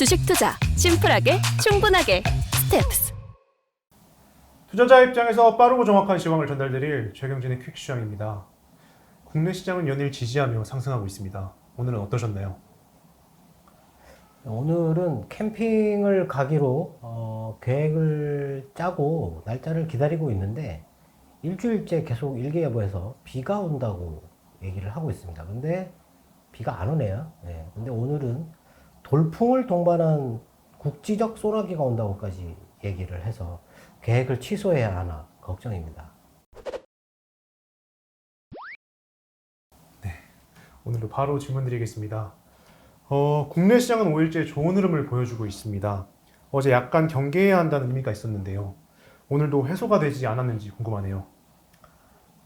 주식 투자 심플하게 충분하게 스텝스. 투자자 입장에서 빠르고 정확한 시황을 전달드릴 최경진의 퀵 시황입니다. 국내 시장은 연일 지지하며 상승하고 있습니다. 오늘은 어떠셨나요? 오늘은 캠핑을 가기로 어, 계획을 짜고 날짜를 기다리고 있는데 일주일째 계속 일기예보에서 비가 온다고 얘기를 하고 있습니다. 근데 비가 안 오네요. 네. 근데 오늘은 돌풍을 동반한 국지적 소나기가 온다고까지 얘기를 해서 계획을 취소해야 하나 걱정입니다. 오늘도 바로 질문 드리겠습니다. 어, 국내 시장은 5일째 좋은 흐름을 보여주고 있습니다. 어제 약간 경계해야 한다는 의미가 있었는데요. 오늘도 해소가 되지 않았는지 궁금하네요.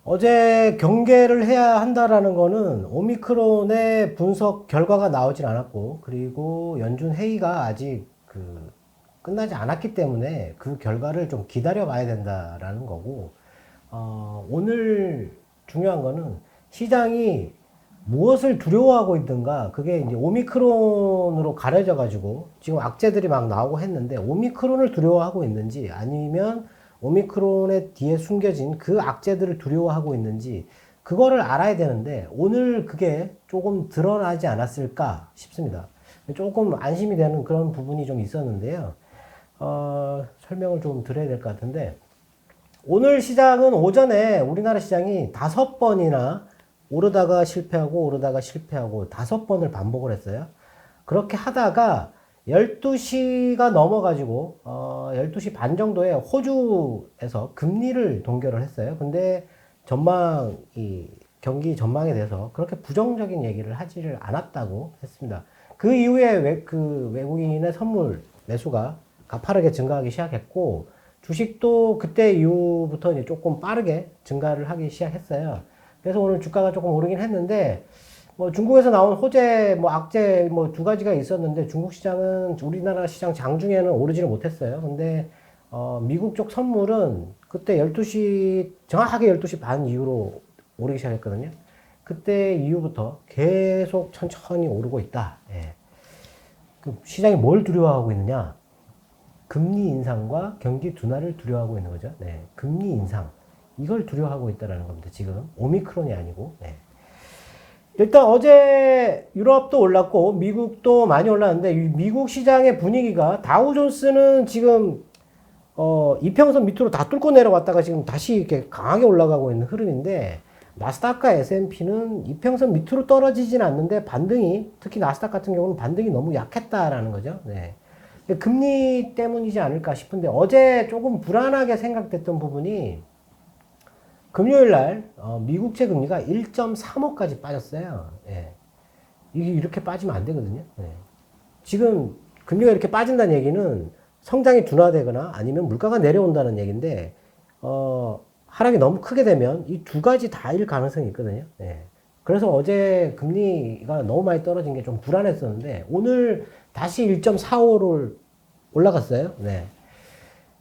어제 경계를 해야 한다라는 거는 오미크론의 분석 결과가 나오진 않았고 그리고 연준 회의가 아직 그 끝나지 않았기 때문에 그 결과를 좀 기다려 봐야 된다라는 거고 어, 오늘 중요한 거는 시장이 무엇을 두려워하고 있든가 그게 이제 오미크론으로 가려져 가지고 지금 악재들이 막 나오고 했는데 오미크론을 두려워하고 있는지 아니면 오미크론의 뒤에 숨겨진 그 악재들을 두려워하고 있는지 그거를 알아야 되는데 오늘 그게 조금 드러나지 않았을까 싶습니다. 조금 안심이 되는 그런 부분이 좀 있었는데요. 어, 설명을 좀 드려야 될 것 같은데 오늘 시장은 오전에 우리나라 시장이 다섯 번이나 오르다가 실패하고 오르다가 실패하고 다섯 번을 반복을 했어요. 그렇게 하다가 12시가 넘어가지고, 어, 12시 반 정도에 호주에서 금리를 동결을 했어요. 근데 전망 이, 경기 전망에 대해서 그렇게 부정적인 얘기를 하지를 않았다고 했습니다. 그 이후에 외, 그 외국인의 선물 매수가 가파르게 증가하기 시작했고, 주식도 그때 이후부터 이제 조금 빠르게 증가를 하기 시작했어요. 그래서 오늘 주가가 조금 오르긴 했는데, 뭐 중국에서 나온 호재, 뭐 악재 뭐 두 가지가 있었는데 중국 시장은 우리나라 시장 장중에는 오르지를 못했어요. 근데 어, 미국 쪽 선물은 그때 12시, 정확하게 12시 반 이후로 오르기 시작했거든요. 그때 이후부터 계속 천천히 오르고 있다. 예. 그 시장이 뭘 두려워하고 있느냐? 금리 인상과 경기 둔화를 두려워하고 있는 거죠. 네. 금리 인상. 이걸 두려워하고 있다는 겁니다. 지금. 오미크론이 아니고. 네. 일단 어제 유럽도 올랐고 미국도 많이 올랐는데 미국 시장의 분위기가 다우존스는 지금 어 이평선 밑으로 다 뚫고 내려왔다가 지금 다시 이렇게 강하게 올라가고 있는 흐름인데 나스닥과 S&P는 이평선 밑으로 떨어지진 않는데 반등이 특히 나스닥 같은 경우는 반등이 너무 약했다라는 거죠. 네. 금리 때문이지 않을까 싶은데 어제 조금 불안하게 생각됐던 부분이 금요일 날 어, 미국채 금리가 1.35까지 빠졌어요. 예. 이게 이렇게 빠지면 안 되거든요. 예. 지금 금리가 이렇게 빠진다는 얘기는 성장이 둔화되거나 아니면 물가가 내려온다는 얘기인데 어, 하락이 너무 크게 되면 이 두 가지 다일 가능성이 있거든요. 예. 그래서 어제 금리가 너무 많이 떨어진 게 좀 불안했었는데 오늘 다시 1.45를 올라갔어요. 네.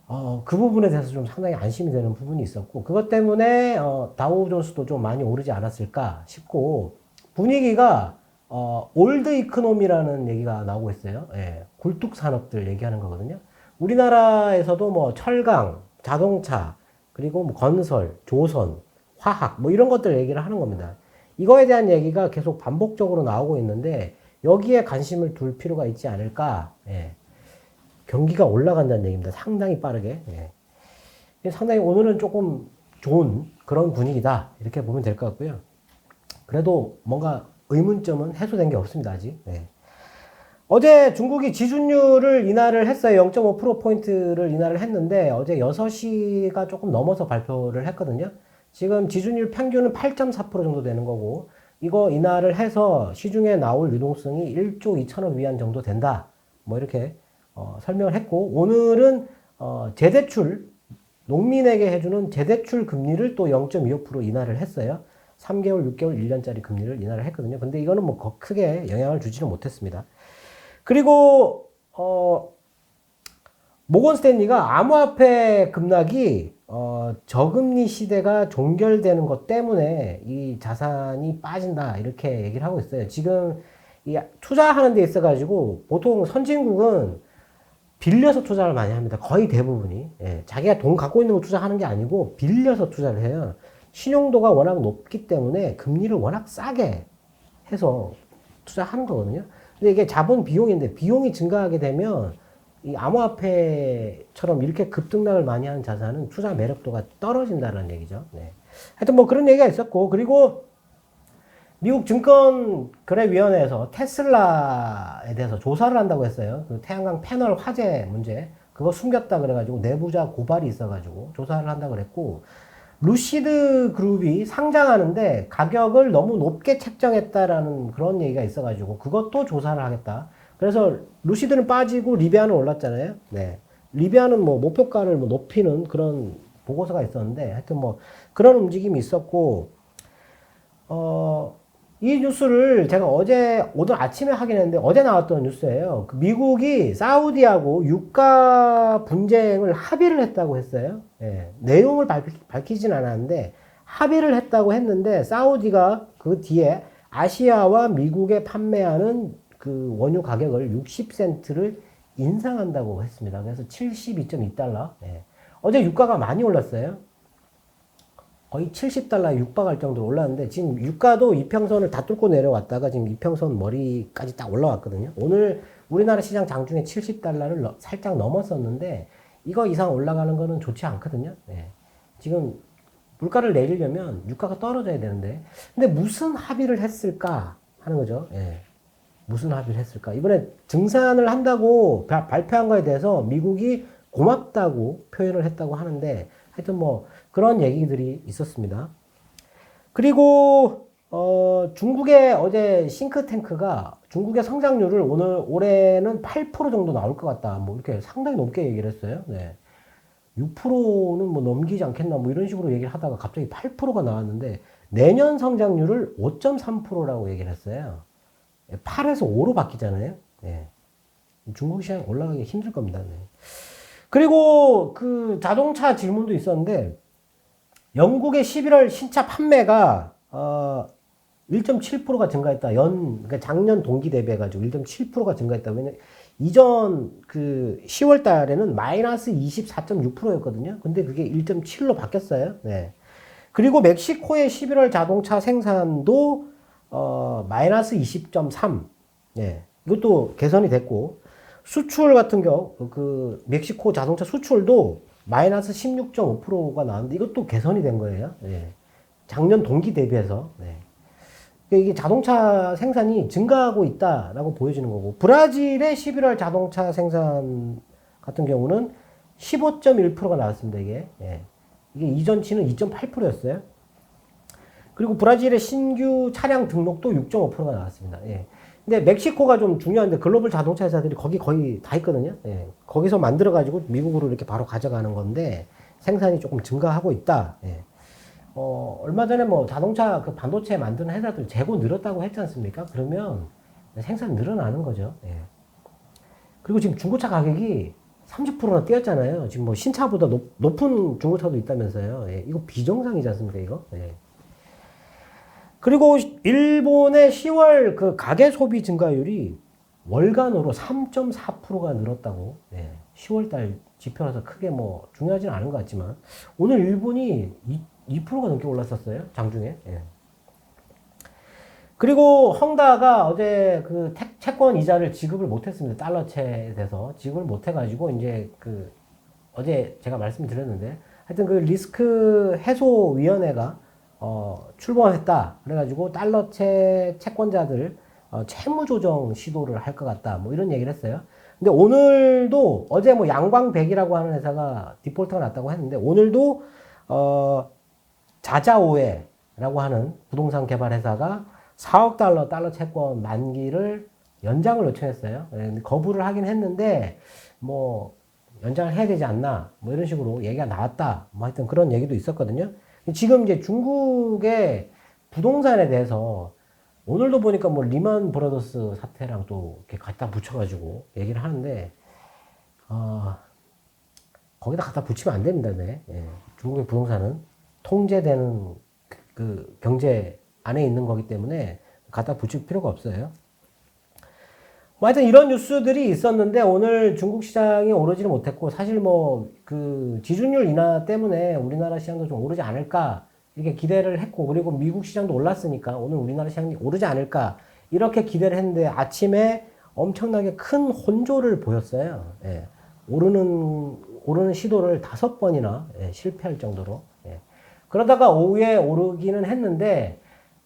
어, 그 부분에 대해서 좀 상당히 안심이 되는 부분이 있었고, 그것 때문에, 어, 다우존스도 좀 많이 오르지 않았을까 싶고, 분위기가, 어, 올드 이코노미라는 얘기가 나오고 있어요. 예, 굴뚝 산업들 얘기하는 거거든요. 우리나라에서도 뭐 철강, 자동차, 그리고 뭐 건설, 조선, 화학, 뭐 이런 것들 얘기를 하는 겁니다. 이거에 대한 얘기가 계속 반복적으로 나오고 있는데, 여기에 관심을 둘 필요가 있지 않을까. 예. 경기가 올라간다는 얘기입니다. 상당히 빠르게. 예. 상당히 오늘은 조금 좋은 그런 분위기다. 이렇게 보면 될 것 같고요. 그래도 뭔가 의문점은 해소된 게 없습니다. 아직. 예. 어제 중국이 지준율을 인하를 했어요. 0.5%포인트를 인하를 했는데 어제 6시가 조금 넘어서 발표를 했거든요. 지금 지준율 평균은 8.4% 정도 되는 거고 이거 인하를 해서 시중에 나올 유동성이 1조 2천억 위안 정도 된다. 뭐 이렇게 어, 설명을 했고 오늘은 어, 재대출 농민에게 해주는 재대출 금리를 또 0.25% 인하를 했어요. 3개월, 6개월, 1년짜리 금리를 인하를 했거든요. 근데 이거는 뭐 크게 영향을 주지는 못했습니다. 그리고 어, 모건 스탠리가 암호화폐 급락이 어, 저금리 시대가 종결되는 것 때문에 이 자산이 빠진다 이렇게 얘기를 하고 있어요. 지금 이 투자하는 데 있어 가지고 보통 선진국은 빌려서 투자를 많이 합니다. 거의 대부분이. 예, 자기가 돈 갖고 있는 거 투자하는 게 아니고 빌려서 투자를 해요. 신용도가 워낙 높기 때문에 금리를 워낙 싸게 해서 투자하는 거거든요. 근데 이게 자본 비용인데 비용이 증가하게 되면 이 암호화폐처럼 이렇게 급등락을 많이 하는 자산은 투자 매력도가 떨어진다는 얘기죠. 네. 하여튼 뭐 그런 얘기가 있었고 그리고 미국 증권거래위원회에서 테슬라에 대해서 조사를 한다고 했어요. 그 태양광 패널 화재 문제 그거 숨겼다 그래가지고 내부자 고발이 있어가지고 조사를 한다 그랬고 루시드 그룹이 상장하는데 가격을 너무 높게 책정했다라는 그런 얘기가 있어가지고 그것도 조사를 하겠다. 그래서 루시드는 빠지고 리비아는 올랐잖아요. 네. 리비아는 뭐 목표가를 뭐 높이는 그런 보고서가 있었는데 하여튼 뭐 그런 움직임이 있었고 어, 이 뉴스를 제가 어제, 오늘 아침에 확인했는데 어제 나왔던 뉴스예요. 그 미국이 사우디하고 유가 분쟁을 합의를 했다고 했어요. 예, 내용을 밝히, 진 않았는데 합의를 했다고 했는데 사우디가 그 뒤에 아시아와 미국에 판매하는 그 원유 가격을 60센트를 인상한다고 했습니다. 그래서 72.2달러. 예. 어제 유가가 많이 올랐어요. 거의 70달러에 육박할 정도로 올랐는데 지금 유가도 이평선을 다 뚫고 내려왔다가 지금 이평선 머리까지 딱 올라왔거든요. 오늘 우리나라 시장 장중에 70달러를 살짝 넘었었는데 이거 이상 올라가는 거는 좋지 않거든요. 네. 지금 물가를 내리려면 유가가 떨어져야 되는데 근데 무슨 합의를 했을까 하는 거죠. 예. 무슨 합의를 했을까? 이번에 증산을 한다고 발표한 거에 대해서 미국이 고맙다고 표현을 했다고 하는데 하여튼 뭐 그런 얘기들이 있었습니다. 그리고 어, 중국의 어제 싱크탱크가 중국의 성장률을 오늘 올해는 8% 정도 나올 것 같다. 뭐 이렇게 상당히 높게 얘기를 했어요. 네. 6%는 뭐 넘기지 않겠나 뭐 이런 식으로 얘기를 하다가 갑자기 8%가 나왔는데 내년 성장률을 5.3%라고 얘기를 했어요. 8에서 5로 바뀌잖아요. 네. 중국 시장이 올라가기 힘들 겁니다. 네. 그리고 그 자동차 질문도 있었는데 영국의 11월 신차 판매가 어 1.7%가 증가했다. 연 그러니까 작년 동기 대비해 가지고 1.7%가 증가했다. 왜냐 이전 그 10월 달에는 마이너스 24.6%였거든요. 근데 그게 1.7로 바뀌었어요. 네. 그리고 멕시코의 11월 자동차 생산도 어 마이너스 20.3. 네. 이것도 개선이 됐고 수출 같은 경우 그 멕시코 자동차 수출도 마이너스 16.5%가 나왔는데 이것도 개선이 된 거예요. 네. 작년 동기 대비해서. 네. 그러니까 이게 자동차 생산이 증가하고 있다라고 보여지는 거고 브라질의 11월 자동차 생산 같은 경우는 15.1%가 나왔습니다. 이게 예. 이게 이전치는 2.8%였어요. 그리고 브라질의 신규 차량 등록도 6.5%가 나왔습니다. 예. 근데 멕시코가 좀 중요한데 글로벌 자동차 회사들이 거기 거의 다 있거든요. 예. 거기서 만들어 가지고 미국으로 이렇게 바로 가져가는 건데 생산이 조금 증가하고 있다. 예. 어, 얼마 전에 뭐 자동차 그 반도체 만드는 회사들 재고 늘었다고 했지 않습니까? 그러면 생산 늘어나는 거죠. 예. 그리고 지금 중고차 가격이 30%나 뛰었잖아요. 지금 뭐 신차보다 높, 높은 중고차도 있다면서요. 예. 이거 비정상이지 않습니까, 이거? 예. 그리고 일본의 10월 그 가계 소비 증가율이 월간으로 3.4%가 늘었다고. 네. 10월 달 지표라서 크게 뭐 중요하지는 않은 것 같지만 오늘 일본이 2, 가 넘게 올랐었어요. 장중에. 예. 그리고 헝다가 어제 그 태, 채권 이자를 지급을 못했습니다. 달러채에 대해서 지급을 못해가지고 이제 그 어제 제가 말씀드렸는데 하여튼 그 리스크 해소 위원회가 어, 출범했다. 그래가지고 달러채 채권자들 어, 채무 조정 시도를 할 것 같다. 뭐 이런 얘기를 했어요. 근데 오늘도 어제 뭐 양광백이라고 하는 회사가 디폴트가 났다고 했는데 오늘도 어, 자자오해라고 하는 부동산 개발 회사가 4억 달러 달러 채권 만기를 연장을 요청했어요. 네, 거부를 하긴 했는데 뭐 연장을 해야 되지 않나 뭐 이런 식으로 얘기가 나왔다. 뭐 하여튼 그런 얘기도 있었거든요. 지금 이제 중국의 부동산에 대해서 오늘도 보니까 뭐 리만 브라더스 사태랑 또 이렇게 갖다 붙여가지고 얘기를 하는데, 어, 거기다 갖다 붙이면 안 됩니다. 네. 예. 중국의 부동산은 통제되는 그, 그 경제 안에 있는 거기 때문에 갖다 붙일 필요가 없어요. 뭐 하여튼 이런 뉴스들이 있었는데 오늘 중국 시장이 오르지는 못했고 사실 뭐 그 지준율 인하 때문에 우리나라 시장도 좀 오르지 않을까 이렇게 기대를 했고 그리고 미국 시장도 올랐으니까 오늘 우리나라 시장이 오르지 않을까 이렇게 기대를 했는데 아침에 엄청나게 큰 혼조를 보였어요. 예. 오르는 오르는 시도를 다섯 번이나 예, 실패할 정도로 예. 그러다가 오후에 오르기는 했는데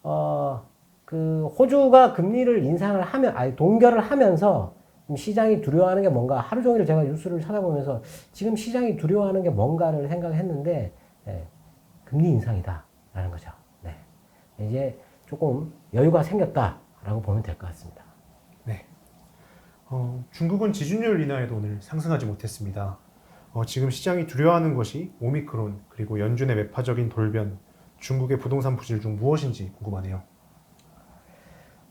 어, 그 호주가 금리를 인상을 하면 아니 동결을 하면서 좀 시장이 두려워하는 게 뭔가 하루 종일 제가 뉴스를 찾아보면서 지금 시장이 두려워하는 게 뭔가를 생각했는데 예, 금리 인상이다라는 거죠. 네. 이제 조금 여유가 생겼다라고 보면 될 것 같습니다. 네. 어, 중국은 지준율 인하에도 오늘 상승하지 못했습니다. 어, 지금 시장이 두려워하는 것이 오미크론 그리고 연준의 매파적인 돌변, 중국의 부동산 부실 중 무엇인지 궁금하네요.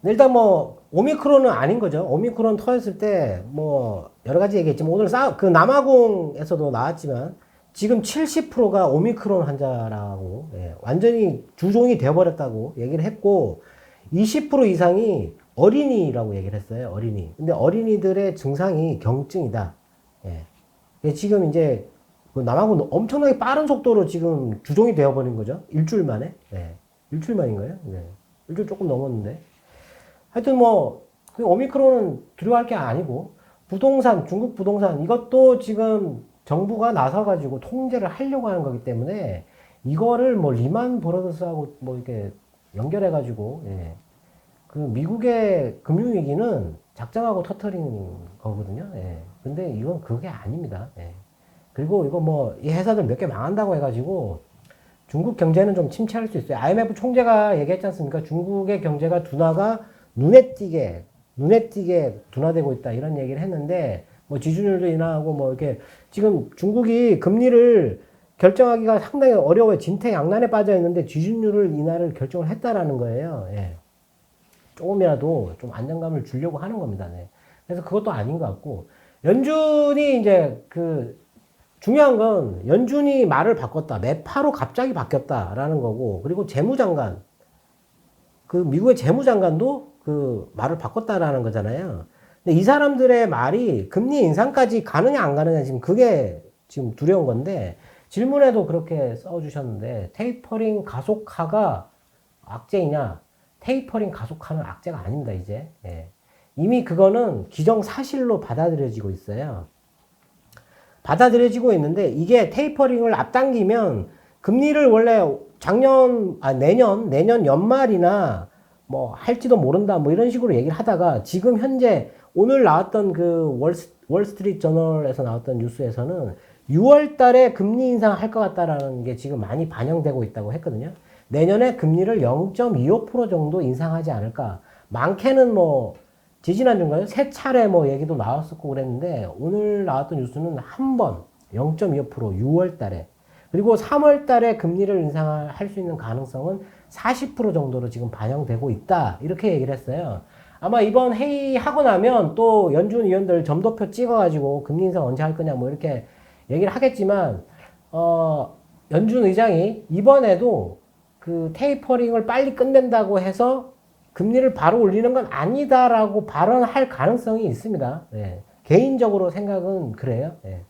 일단 뭐 오미크론은 아닌 거죠. 오미크론 터졌을 때 뭐 여러 가지 얘기했지만 오늘 싸, 그 남아공에서도 나왔지만 지금 70%가 오미크론 환자라고 예, 완전히 주종이 되어버렸다고 얘기를 했고 20% 이상이 어린이라고 얘기를 했어요. 어린이. 근데 어린이들의 증상이 경증이다. 예. 예, 지금 이제 그 남아공 엄청나게 빠른 속도로 지금 주종이 되어버린 거죠. 일주일 만에. 예. 일주일 만인가요? 네. 일주일 조금 넘었는데. 하여튼 뭐, 그 오미크론은 두려워할 게 아니고, 부동산, 중국 부동산, 이것도 지금 정부가 나서가지고 통제를 하려고 하는 거기 때문에, 이거를 뭐 리만 브러더스하고 뭐 이렇게 연결해가지고, 예. 그 미국의 금융위기는 작정하고 터트린 거거든요. 예. 근데 이건 그게 아닙니다. 예. 그리고 이거 뭐, 이 회사들 몇 개 망한다고 해가지고, 중국 경제는 좀 침체할 수 있어요. IMF 총재가 얘기했지 않습니까? 중국의 경제가 둔화가 눈에 띄게, 눈에 띄게 둔화되고 있다. 이런 얘기를 했는데, 뭐 지준율도 인하하고 뭐 이렇게 지금 중국이 금리를 결정하기가 상당히 어려워요. 진퇴양난에 빠져 있는데 지준율을 인하를 결정을 했다라는 거예요. 예. 조금이라도 좀 안정감을 주려고 하는 겁니다. 네. 그래서 그것도 아닌 것 같고, 연준이 이제 그 중요한 건 연준이 말을 바꿨다. 매파로 갑자기 바뀌었다라는 거고, 그리고 재무장관, 그 미국의 재무장관도 그 말을 바꿨다라는 거잖아요. 근데 이 사람들의 말이 금리 인상까지 가느냐 안 가느냐 지금 그게 지금 두려운 건데, 질문에도 그렇게 써주셨는데, 테이퍼링 가속화가 악재이냐? 테이퍼링 가속화는 악재가 아닙니다, 이제. 예. 이미 그거는 기정사실로 받아들여지고 있어요. 받아들여지고 있는데 이게 테이퍼링을 앞당기면 금리를 원래 작년 아 내년 내년 연말이나 뭐 할지도 모른다 뭐 이런 식으로 얘기를 하다가 지금 현재 오늘 나왔던 그 월스, 월스트리트 저널에서 나왔던 뉴스에서는 6월 달에 금리 인상할 것 같다라는 게 지금 많이 반영되고 있다고 했거든요. 내년에 금리를 0.25% 정도 인상하지 않을까. 많게는 뭐 지지난주인가요? 세 차례 뭐 얘기도 나왔었고 그랬는데 오늘 나왔던 뉴스는 한 번 0.25% 6월 달에 그리고 3월 달에 금리를 인상할 수 있는 가능성은 40% 정도로 지금 반영되고 있다. 이렇게 얘기를 했어요. 아마 이번 회의 하고 나면 또 연준 위원들 점도표 찍어가지고 금리 인상 언제 할 거냐 뭐 이렇게 얘기를 하겠지만 어 연준 의장이 이번에도 그 테이퍼링을 빨리 끝낸다고 해서 금리를 바로 올리는 건 아니다라고 발언할 가능성이 있습니다. 예. 개인적으로 생각은 그래요. 예.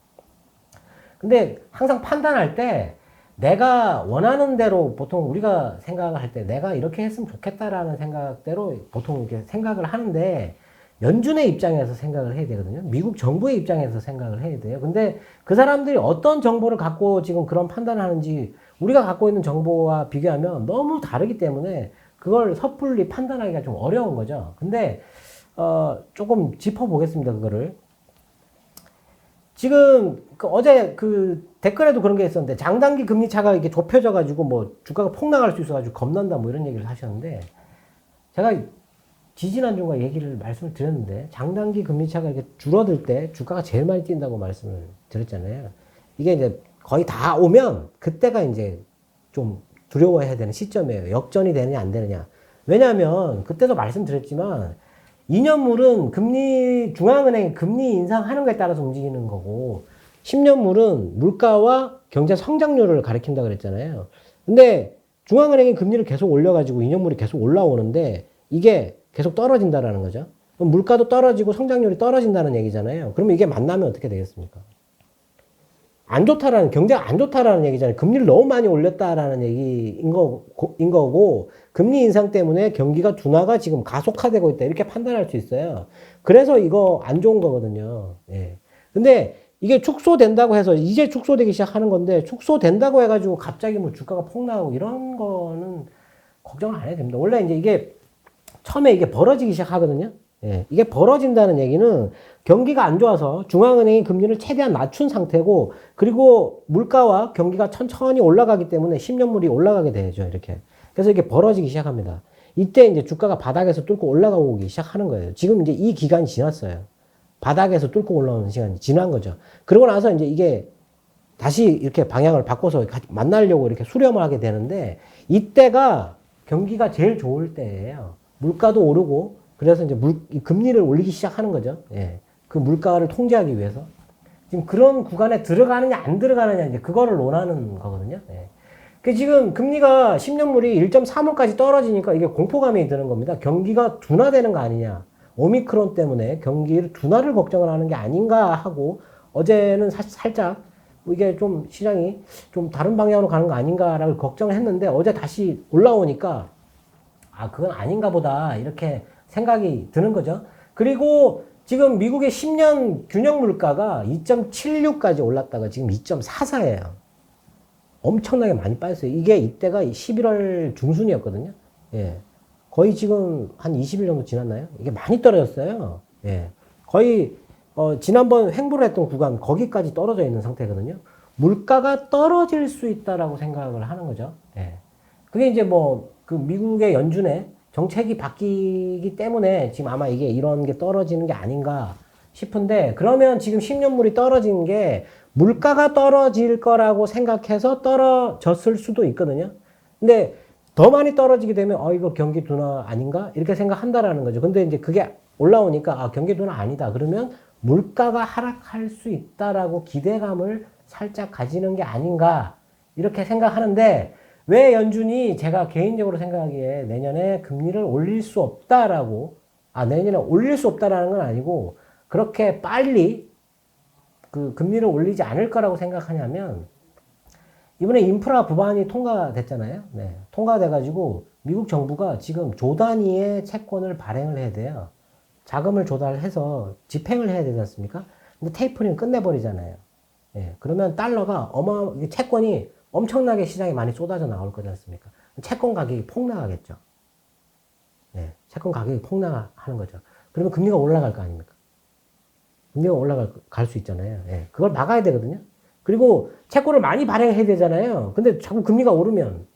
근데 항상 판단할 때 내가 원하는 대로 보통 우리가 생각을 할 때 내가 이렇게 했으면 좋겠다라는 생각대로 보통 이렇게 생각을 하는데 연준의 입장에서 생각을 해야 되거든요. 미국 정부의 입장에서 생각을 해야 돼요. 근데 그 사람들이 어떤 정보를 갖고 지금 그런 판단을 하는지 우리가 갖고 있는 정보와 비교하면 너무 다르기 때문에 그걸 섣불리 판단하기가 좀 어려운 거죠. 근데 어 조금 짚어보겠습니다. 그거를 지금 그 어제 그 댓글에도 그런 게 있었는데 장단기 금리 차가 이렇게 좁혀져 가지고 뭐 주가가 폭락할 수 있어 가지고 겁난다 뭐 이런 얘기를 하셨는데 제가 지지난주가 얘기를 말씀을 드렸는데 장단기 금리 차가 이렇게 줄어들 때 주가가 제일 많이 뛴다고 말씀을 드렸잖아요. 이게 이제 거의 다 오면 그때가 이제 좀 두려워해야 되는 시점이에요. 역전이 되느냐 안 되느냐. 왜냐하면 그때도 말씀드렸지만 2년물은 금리 중앙은행이 금리 인상하는 거에 따라서 움직이는 거고 10년물은 물가와 경제 성장률을 가리킨다 그랬잖아요. 근데 중앙은행이 금리를 계속 올려가지고 2년물이 계속 올라오는데 이게 계속 떨어진다라는 거죠. 물가도 떨어지고 성장률이 떨어진다는 얘기잖아요. 그러면 이게 만나면 어떻게 되겠습니까? 안 좋다라는 경제가 안 좋다라는 얘기잖아요. 금리를 너무 많이 올렸다라는 얘기인 거, 인 거고 금리 인상 때문에 경기가 둔화가 지금 가속화되고 있다 이렇게 판단할 수 있어요. 그래서 이거 안 좋은 거거든요. 예. 근데 이게 축소된다고 해서 이제 축소되기 시작하는 건데 축소된다고 해가지고 갑자기 뭐 주가가 폭락하고 이런 거는 걱정을 안 해도 됩니다. 원래 이제 이게 처음에 이게 벌어지기 시작하거든요. 예, 이게 벌어진다는 얘기는 경기가 안 좋아서 중앙은행이 금리를 최대한 낮춘 상태고 그리고 물가와 경기가 천천히 올라가기 때문에 10년물이 올라가게 되죠. 이렇게. 그래서 이게 벌어지기 시작합니다. 이때 이제 주가가 바닥에서 뚫고 올라가기 시작하는 거예요. 지금 이제 이 기간이 지났어요. 바닥에서 뚫고 올라오는 시간이 지난 거죠. 그러고 나서 이제 이게 다시 이렇게 방향을 바꿔서 같이 만나려고 이렇게 수렴을 하게 되는데 이때가 경기가 제일 좋을 때예요. 물가도 오르고 그래서 이제 물, 이 금리를 올리기 시작하는 거죠. 예. 그 물가를 통제하기 위해서. 지금 그런 구간에 들어가느냐 안 들어가느냐 이제 그거를 논하는 거거든요. 예. 그 지금 금리가 10년물이 1.35까지 떨어지니까 이게 공포감이 드는 겁니다. 경기가 둔화되는 거 아니냐. 오미크론 때문에 경기를 둔화를 걱정을 하는 게 아닌가 하고 어제는 사, 살짝 이게 좀 시장이 좀 다른 방향으로 가는 거 아닌가라고 걱정을 했는데 어제 다시 올라오니까 아, 그건 아닌가 보다. 이렇게 생각이 드는 거죠. 그리고 지금 미국의 10년 균형 물가가 2.76까지 올랐다가 지금 2.44예요. 엄청나게 많이 빠졌어요. 이게 이때가 11월 중순이었거든요. 예. 거의 지금 한 20일 정도 지났나요? 이게 많이 떨어졌어요. 예. 거의, 어, 지난번 횡보를 했던 구간, 거기까지 떨어져 있는 상태거든요. 물가가 떨어질 수 있다라고 생각을 하는 거죠. 예. 그게 이제 뭐, 그 미국의 연준의 정책이 바뀌기 때문에 지금 아마 이게 이런 게 떨어지는 게 아닌가 싶은데 그러면 지금 10년물이 떨어진 게 물가가 떨어질 거라고 생각해서 떨어졌을 수도 있거든요. 근데 더 많이 떨어지게 되면 어 이거 경기 둔화 아닌가 이렇게 생각한다라는 거죠. 근데 이제 그게 올라오니까 아 경기 둔화 아니다. 그러면 물가가 하락할 수 있다라고 기대감을 살짝 가지는 게 아닌가 이렇게 생각하는데 왜 연준이 제가 개인적으로 생각하기에 내년에 금리를 올릴 수 없다라고 아 내년에 올릴 수 없다라는 건 아니고 그렇게 빨리 그 금리를 올리지 않을 거라고 생각하냐면 이번에 인프라 법안이 통과됐잖아요. 네. 통과돼가지고 미국 정부가 지금 조 단위의 채권을 발행을 해야 돼요. 자금을 조달해서 집행을 해야 되지 않습니까? 근데 테이퍼링 끝내버리잖아요. 예. 그러면 달러가 어마 채권이 엄청나게 시장에 많이 쏟아져 나올 거지 않습니까? 채권 가격이 폭락하겠죠. 예. 채권 가격이 폭락하는 거죠. 그러면 금리가 올라갈 거 아닙니까? 금리가 올라갈 갈 수 있잖아요. 예. 그걸 막아야 되거든요. 그리고 채권을 많이 발행해야 되잖아요. 근데 자꾸 금리가 오르면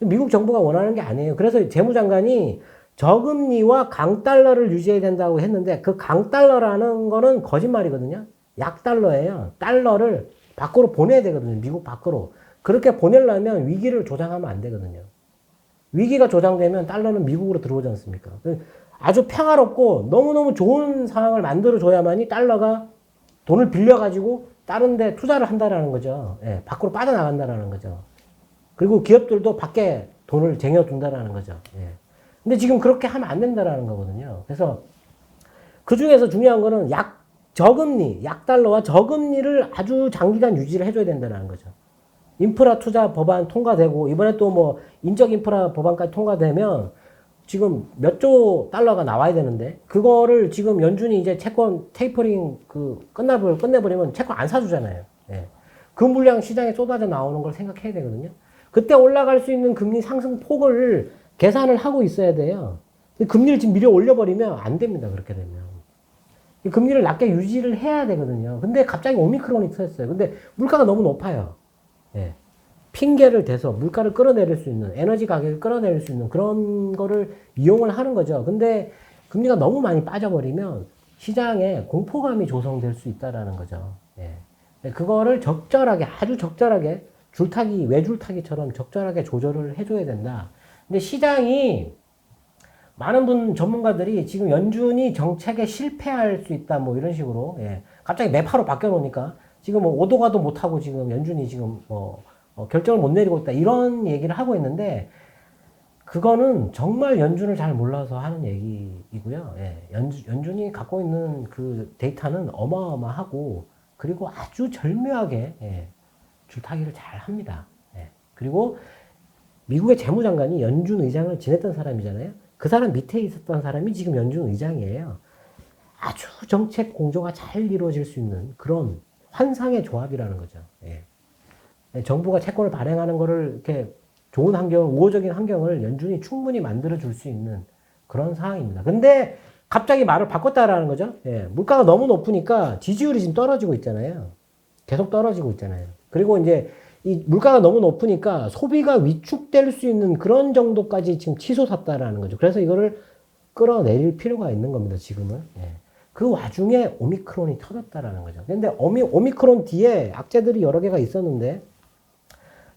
미국 정부가 원하는 게 아니에요. 그래서 재무장관이 저금리와 강달러를 유지해야 된다고 했는데 그 강달러라는 거는 거짓말이거든요. 약달러예요. 달러를 밖으로 보내야 되거든요. 미국 밖으로. 그렇게 보내려면 위기를 조장하면 안 되거든요. 위기가 조장되면 달러는 미국으로 들어오지 않습니까? 아주 평화롭고 너무너무 좋은 상황을 만들어줘야만이 달러가 돈을 빌려가지고 다른 데 투자를 한다라는 거죠. 예, 밖으로 빠져나간다라는 거죠. 그리고 기업들도 밖에 돈을 쟁여둔다라는 거죠. 예. 근데 지금 그렇게 하면 안 된다라는 거거든요. 그래서 그 중에서 중요한 거는 약, 저금리, 약달러와 저금리를 아주 장기간 유지를 해줘야 된다는 거죠. 인프라 투자 법안 통과되고, 이번에 또 뭐, 인적 인프라 법안까지 통과되면, 지금 몇 조 달러가 나와야 되는데, 그거를 지금 연준이 이제 채권 테이퍼링 그 끝나버, 끝내버리면 채권 안 사주잖아요. 예. 그 물량 시장에 쏟아져 나오는 걸 생각해야 되거든요. 그때 올라갈 수 있는 금리 상승 폭을 계산을 하고 있어야 돼요. 금리를 지금 미리 올려버리면 안 됩니다. 그렇게 되면. 금리를 낮게 유지를 해야 되거든요. 근데 갑자기 오미크론이 터졌어요. 근데 물가가 너무 높아요. 예. 핑계를 대서 물가를 끌어내릴 수 있는, 에너지 가격을 끌어내릴 수 있는 그런 거를 이용을 하는 거죠. 근데 금리가 너무 많이 빠져버리면 시장에 공포감이 조성될 수 있다라는 거죠. 예. 그거를 적절하게, 아주 적절하게 줄타기, 외줄타기처럼 적절하게 조절을 해줘야 된다. 근데 시장이 많은 분 전문가들이 지금 연준이 정책에 실패할 수 있다 뭐 이런 식으로 예. 갑자기 매파로 바뀌어 놓으니까 지금 뭐 오도가도 못하고 지금 연준이 지금 뭐 어, 결정을 못 내리고 있다 이런 얘기를 하고 있는데 그거는 정말 연준을 잘 몰라서 하는 얘기이고요. 예, 연준, 연준이 갖고 있는 그 데이터는 어마어마하고 그리고 아주 절묘하게 예, 줄타기를 잘 합니다. 예. 그리고 미국의 재무장관이 연준 의장을 지냈던 사람이잖아요. 그 사람 밑에 있었던 사람이 지금 연준 의장이에요. 아주 정책 공조가 잘 이루어질 수 있는 그런 환상의 조합이라는 거죠. 예. 네, 정부가 채권을 발행하는 거를 이렇게 좋은 환경, 우호적인 환경을 연준이 충분히 만들어 줄 수 있는 그런 상황입니다. 근데 갑자기 말을 바꿨다라는 거죠. 예, 물가가 너무 높으니까 지지율이 지금 떨어지고 있잖아요. 계속 떨어지고 있잖아요. 그리고 이제 이 물가가 너무 높으니까 소비가 위축될 수 있는 그런 정도까지 지금 치솟았다라는 거죠. 그래서 이거를 끌어내릴 필요가 있는 겁니다, 지금은. 예. 그 와중에 오미크론이 터졌다라는 거죠. 근데 오미, 오미크론 뒤에 악재들이 여러 개가 있었는데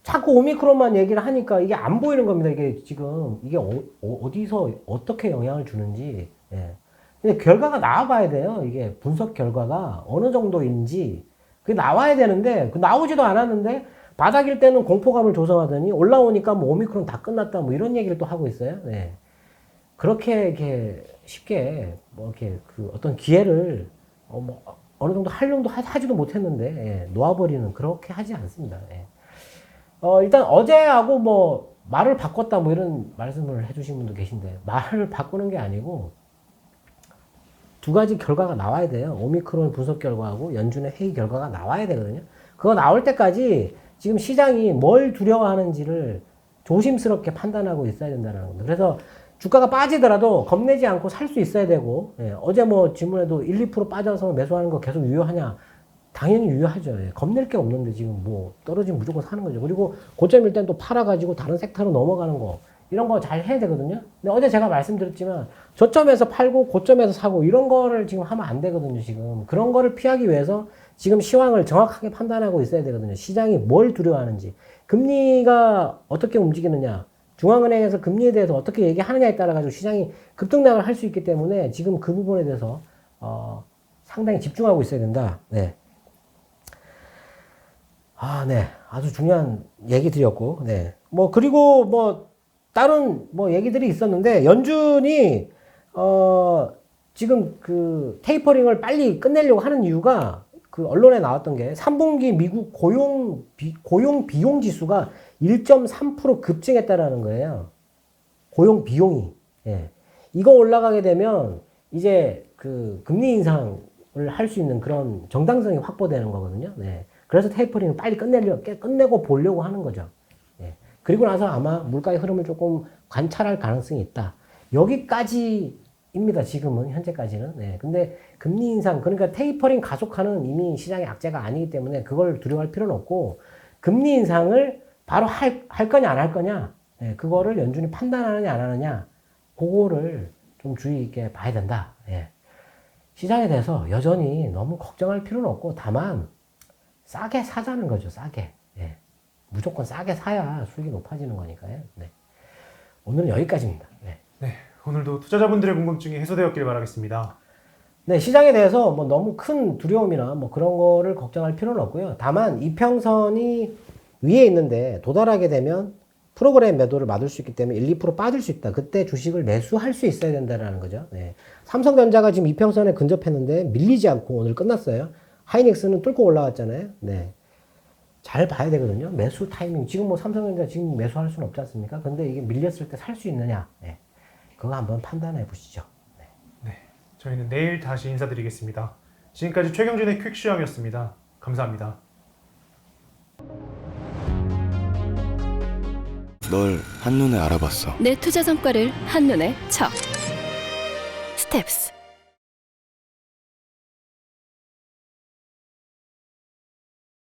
자꾸 오미크론만 얘기를 하니까 이게 안 보이는 겁니다. 이게 지금 이게 어, 디서 어떻게 영향을 주는지. 예. 근데 결과가 나와봐야 돼요. 이게 분석 결과가 어느 정도인지 그게 나와야 되는데 그 나오지도 않았는데 바닥일 때는 공포감을 조성하더니 올라오니까 뭐 오미크론 다 끝났다 뭐 이런 얘기를 또 하고 있어요. 예. 그렇게 이렇게 쉽게 뭐 이렇게 그 어떤 기회를 어, 뭐 어느 정도 활용도 하, 하지도 못했는데 예, 놓아버리는 그렇게 하지 않습니다. 예. 어, 일단 어제하고 뭐 말을 바꿨다 뭐 이런 말씀을 해주신 분도 계신데 말을 바꾸는 게 아니고 두 가지 결과가 나와야 돼요. 오미크론 분석 결과하고 연준의 회의 결과가 나와야 되거든요. 그거 나올 때까지 지금 시장이 뭘 두려워하는지를 조심스럽게 판단하고 있어야 된다는 겁니다. 그래서 주가가 빠지더라도 겁내지 않고 살 수 있어야 되고 예, 어제 뭐 질문에도 1, 2% 빠져서 매수하는 거 계속 유효하냐? 당연히 유효하죠. 예, 겁낼 게 없는데 지금 뭐 떨어지면 무조건 사는 거죠. 그리고 고점일 땐 또 팔아가지고 다른 섹터로 넘어가는 거 이런 거 잘 해야 되거든요. 근데 어제 제가 말씀드렸지만 저점에서 팔고 고점에서 사고 이런 거를 지금 하면 안 되거든요. 지금 그런 거를 피하기 위해서 지금 시황을 정확하게 판단하고 있어야 되거든요. 시장이 뭘 두려워하는지 금리가 어떻게 움직이느냐 중앙은행에서 금리에 대해서 어떻게 얘기하느냐에 따라 가지고 시장이 급등락을 할 수 있기 때문에 지금 그 부분에 대해서 어, 상당히 집중하고 있어야 된다. 네. 아, 네. 아주 중요한 얘기들이었고, 네. 뭐, 그리고 뭐, 다른 뭐 얘기들이 있었는데, 연준이, 어, 지금 그 테이퍼링을 빨리 끝내려고 하는 이유가 그 언론에 나왔던 게 3분기 미국 고용, 비, 고용 비용 지수가 1.3% 급증했다라는 거예요. 고용 비용이. 예. 이거 올라가게 되면 이제 그 금리 인상을 할 수 있는 그런 정당성이 확보되는 거거든요. 네. 그래서 테이퍼링을 빨리 끝내려, 깨- 끝내고 보려고 하는 거죠. 예. 그리고 나서 아마 물가의 흐름을 조금 관찰할 가능성이 있다. 여기까지입니다. 지금은, 현재까지는. 네. 근데 금리 인상, 그러니까 테이퍼링 가속화는 이미 시장의 악재가 아니기 때문에 그걸 두려워할 필요는 없고, 금리 인상을 바로 할, 할 거냐, 안 할 거냐, 예. 그거를 연준이 판단하느냐, 안 하느냐, 그거를 좀 주의 있게 봐야 된다. 예. 시장에 대해서 여전히 너무 걱정할 필요는 없고, 다만, 싸게 사자는 거죠, 싸게. 예. 무조건 싸게 사야 수익이 높아지는 거니까요. 네. 오늘은 여기까지입니다. 네. 네, 오늘도 투자자분들의 궁금증이 해소되었길 바라겠습니다. 네, 시장에 대해서 뭐 너무 큰 두려움이나 뭐 그런 거를 걱정할 필요는 없고요. 다만 이평선이 위에 있는데 도달하게 되면 프로그램 매도를 막을 수 있기 때문에 1, 2% 빠질 수 있다. 그때 주식을 매수할 수 있어야 된다는 거죠. 네. 삼성전자가 지금 이평선에 근접했는데 밀리지 않고 오늘 끝났어요. 하이닉스는 뚫고 올라왔잖아요. 네. 잘 봐야 되거든요. 매수 타이밍. 지금 뭐 삼성전자 지금 매수할 수는 없지 않습니까? 근데 이게 밀렸을 때 살 수 있느냐. 네. 그거 한번 판단해 보시죠. 네, 저희는 내일 다시 인사드리겠습니다. 지금까지 최경진의 퀵시황이었습니다. 감사합니다. 널 한눈에 알아봤어. 내 투자 성과를 한눈에 쳐. 스텝스.